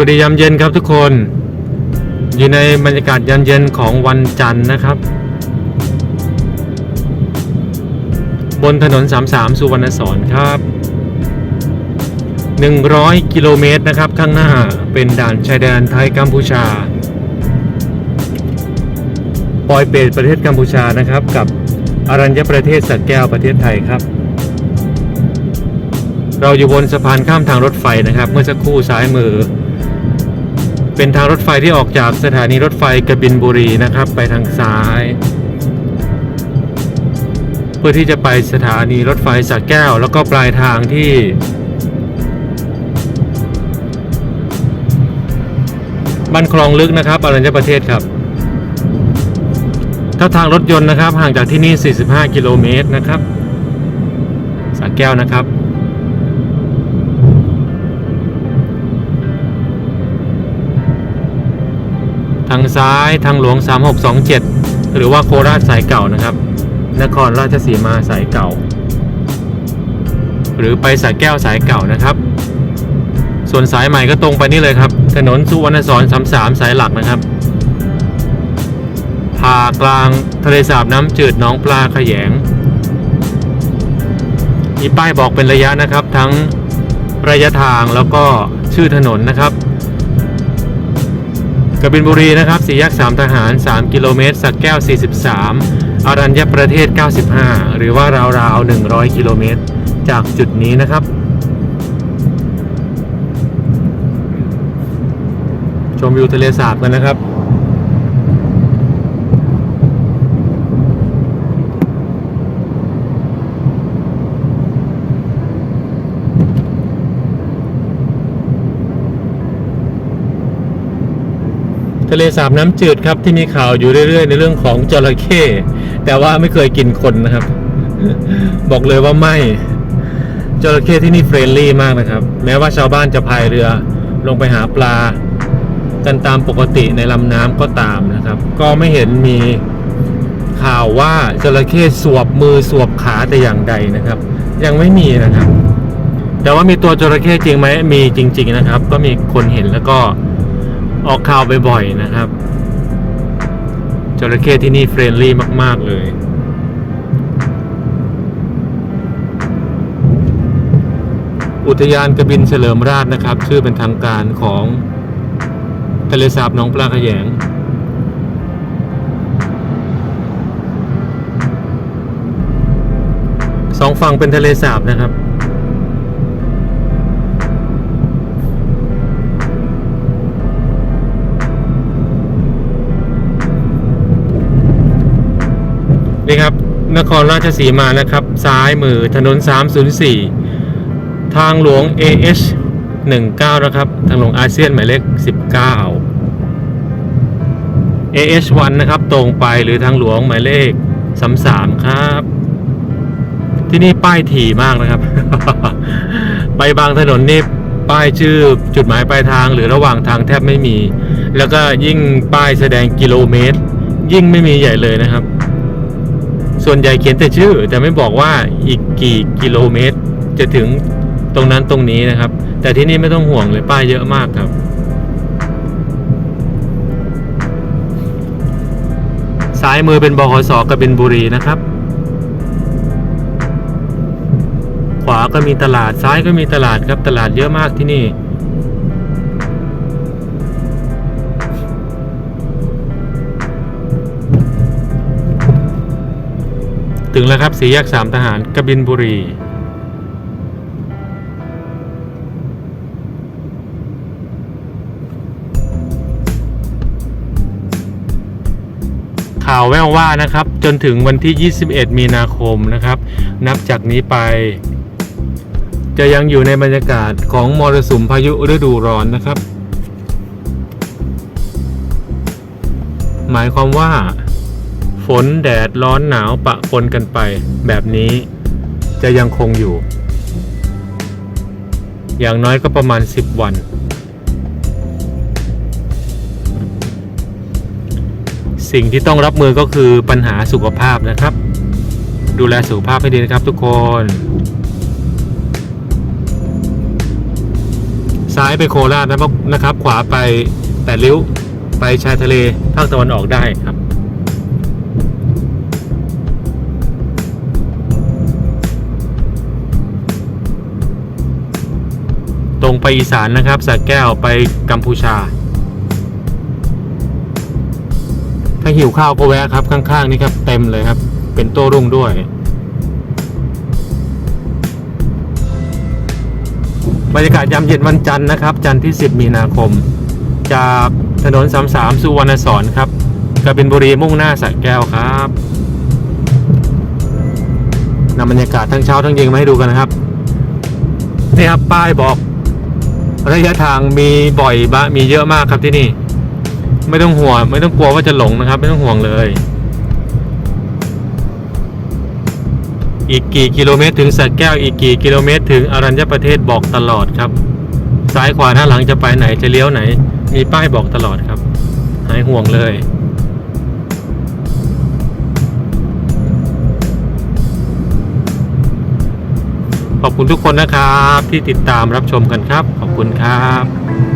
วัสดียามเย็นครับทุกคน อยู่ในบรรยากาศยามเย็นของวันจันทร์นะครับ บนถนน 33 สุวรรณสอนครับ 100 กิโลเมตรนะครับ ข้างหน้าเป็นด่านชายแดนไทยกัมพูชา ปอยเปตประเทศกัมพูชานะครับ กับอรัญญประเทศสักแก้วประเทศไทยครับเราอยู่บนสะพานข้ามทางรถไฟนะครับ เมื่อสักครู่ซ้ายมือ เป็นทางรถไฟที่ออกจากสถานีรถไฟกบินบุรีนะครับ ไปทางซ้าย เพื่อที่จะไปสถานีรถไฟสักแก้ว แล้วก็ปลายทางที่บ้านคลองลึกนะครับอรัญญประเทศครับ ถ้าทางรถยนต์นะครับห่างจากที่นี่ 45 กิโลเมตรนะครับสักแก้วนะครับ ทางซ้ายทางหลวง 3627 หรือว่าโคราชสายเก่านะครับ นครราชสีมาสายเก่า หรือไปสายแก้วสายเก่านะครับ ส่วนสายใหม่ก็ตรงไปนี่เลยครับ ถนนสุวรรณสอน33 สายหลักนะครับผ่ากลางทะเลสาบน้ำจืดน้องปลาขยง มีป้ายบอกเป็นระยะนะครับ ทั้งระยะทางแล้วก็ชื่อถนนนะครับ กบินบุรีนะครับสี่แยกสามทหาร 3 กิโลเมตรสักแก้ว 43อารัญญประเทศ 95 หรือว่าราวๆ 100 กิโลเมตร จากจุดนี้นะครับ ชมวิวทะเลสาบกันนะครับ ทะเลสาบน้ำจืดครับที่มีข่าวอยู่เรื่อยๆ ในเรื่องของจระเข้แต่ว่าไม่เคยกินคนนะครับ บอกเลยว่าไม่จระเข้ที่นี่เฟรนลี่มากนะครับ แม้ว่าชาวบ้านจะพายเรือลงไปหาปลา กันตามปกติในลำน้ำก็ตามนะครับ ก็ไม่เห็นมีข่าวว่าจระเข้สวบมือสวบขาแต่อย่างใดนะครับ ยังไม่มีนะครับ แต่ว่ามีตัวจระเข้จริงไหมมีจริง ๆนะครับ ก็มีคนเห็นแล้วก็ ออกข่าวบ่อยๆนะครับจระเข้ที่นี่เฟรนลี่มาก ๆ เลย อุทยานกระบินเฉลิมราชนะครับ ชื่อเป็นทางการของทะเลสาบหนองปลาขยงสองฝั่งเป็นทะเลสาบนะครับ นี่ครับนครราชสีมานะครับ ซ้ายมือถนน 304 ทางหลวง AH 19 นะครับ ทางหลวงอาเซียนหมายเลข 19 AH 1 นะครับ ตรงไปหรือทางหลวงหมายเลข 33 ครับ ที่นี่ป้ายถี่มากนะครับ ไปบางถนนนี่ป้ายชื่อจุดหมายปลายทางหรือระหว่างทางแทบไม่มี แล้วก็ยิ่งป้ายแสดงกิโลเมตร ยิ่งไม่มีใหญ่เลยนะครับ ส่วนใหญ่เขียนแต่ชื่อ แต่ไม่บอกว่าอีกกี่กิโลเมตร จะถึงตรงนั้นตรงนี้นะครับ แต่ที่นี่ไม่ต้องห่วงเลยป้ายเยอะมากครับ ซ้ายมือเป็นบขสกบินบุรีนะครับ ขวาก็มีตลาดซ้ายก็มีตลาดครับตลาดเยอะมากที่นี่ แล้วครับ สี่แยกสามทหารกบินบุรี ข่าวแววว่านะครับ จนถึงวันที่ 21 มีนาคมนะครับ นับจากนี้ไป จะยังอยู่ในบรรยากาศของมรสุมพายุฤดูร้อนนะครับ หมายความว่า ฝนแดดร้อนหนาวปะปนกันไป แบบนี้จะยังคงอยู่ อย่างน้อยก็ประมาณ 10 วัน สิ่งที่ต้องรับมือก็คือปัญหาสุขภาพนะครับ ดูแลสุขภาพให้ดีนะครับทุกคนซ้ายไปโคราชนะครับ ขวาไปแปดริ้ว ไปชายทะเลภาคตะวันออกได้ครับ อีสานนะครับสระแก้วไปกัมพูชา ถ้าหิวข้าวก็แวะครับข้างๆนี่ครับเต็มเลยครับ เป็นโต้รุ่งด้วย บรรยากาศยามเย็นวันจันทร์นะครับ จันทร์ที่ 10 มีนาคม จากถนน 33 สุวรรณสอนครับกบินบุรีมุ่งหน้าสระแก้วครับนำบรรยากาศทั้งเช้าทั้งเย็นมาให้ดูกันนะครับนี่ครับป้ายบอก ระยะทางมีบ่อยบะมีเยอะมากครับที่นี่ ไม่ต้องห่วงไม่ต้องกลัวว่าจะหลงนะครับ ไม่ต้องห่วงเลย อีกกี่กิโลเมตรถึงสระแก้วอีกกี่กิโลเมตร ถึงอรัญญประเทศบอกตลอดครับ ซ้ายขวาหน้าหลังจะไปไหนจะเลี้ยวไหน มีป้ายบอกตลอดครับ หายห่วงเลยขอบคุณทุกคนนะครับที่ติดตามรับชมกันครับขอบ คุณครับ